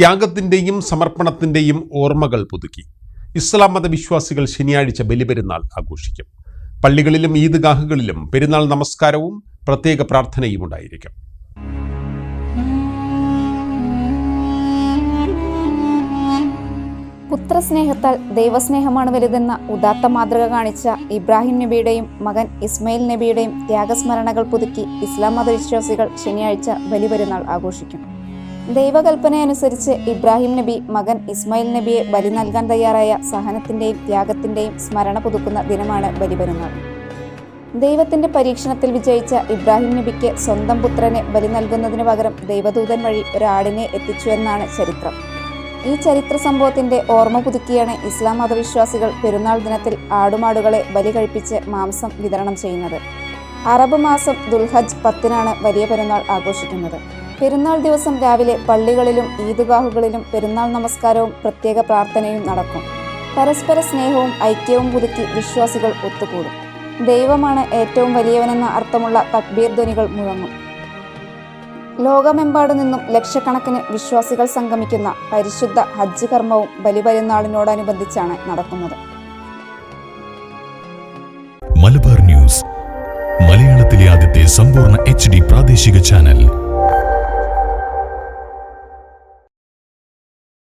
ത്യാഗത്തിന്റെയും സമർപ്പണത്തിന്റെയും ഓർമ്മകൾ പുതുക്കി. ഇസ്ലാം മതവിശ്വാസികൾ ശനിയാഴ്ച ബലിപെരുന്നാൾ ആഘോഷിക്കും. പള്ളികളിലും ഈദ്ഗാഹുകളിലും പെരുന്നാൾ നമസ്കാരവും പ്രത്യേക പ്രാർത്ഥനയും ഉണ്ടായിരിക്കും. പുത്രസ്നേഹത്താൽ ദൈവസ്നേഹമാണ് വലുതെന്ന ഉദാത്ത മാതൃക കാണിച്ച ഇബ്രാഹിം നബിയുടെയും മകൻ ഇസ്മയിൽ നബിയുടെയും ത്യാഗസ്മരണകൾ പുതുക്കി ഇസ്ലാം മതവിശ്വാസികൾ ശനിയാഴ്ച ബലിപെരുന്നാൾ ആഘോഷിക്കും. ദൈവകൽപ്പനയനുസരിച്ച് ഇബ്രാഹിം നബി മകൻ ഇസ്മായിൽ നബിയെ ബലി നൽകാൻ തയ്യാറായ സഹനത്തിന്റെയും ത്യാഗത്തിന്റെയും സ്മരണ പുതുക്കുന്ന ദിനമാണ് ബലിപെരുന്നാൾ. ദൈവത്തിന്റെ പരീക്ഷണത്തിൽ വിജയിച്ച ഇബ്രാഹിം നബിക്ക് സ്വന്തം പുത്രനെ ബലി നൽകുന്നതിനു പകരം ദൈവദൂതൻ വഴി ഒരാടിനെ എത്തിച്ചു എന്നാണ് ചരിത്രം. ഈ ചരിത്ര സംഭവത്തിന്റെ ഓർമ്മ പുതുക്കിയാണ് ഇസ്ലാം മതവിശ്വാസികൾ പെരുന്നാൾ ദിനത്തിൽ ആടുമാടുകളെ ബലി കഴിപ്പിച്ച് മാംസം വിതരണം ചെയ്യുന്നത്. അറബ് മാസം ദുൽഹജ് പത്തിനാണ് വലിയ പെരുന്നാൾ ആഘോഷിക്കുന്നത്. പെരുന്നാൾ ദിവസം രാവിലെ പള്ളികളിലും ഈദ്ഗാഹുകളിലും പെരുന്നാൾ നമസ്കാരവും പ്രത്യേക പ്രാർത്ഥനയും നടക്കും. പരസ്പര സ്നേഹവും ഐക്യവും പുതുക്കി വിശ്വാസികൾ ഒത്തുകൂടും. ദൈവമാണ് ഏറ്റവും വലിയവനെന്ന അർത്ഥമുള്ള തക്ബീർ ധ്വനികൾ മുഴങ്ങും. ലോകമെമ്പാടു നിന്നും ലക്ഷക്കണക്കിന് വിശ്വാസികൾ സംഗമിക്കുന്ന പരിശുദ്ധ ഹജ്ജ് കർമ്മവും ബലിപെരുന്നാളിനോടനുബന്ധിച്ചാണ് നടക്കുന്നത്. മലബാർ ന്യൂസ് മലയാളത്തിലെ ആദ്യത്തെ സമ്പൂർണ എച്ച് പ്രാദേശിക ചാനൽ.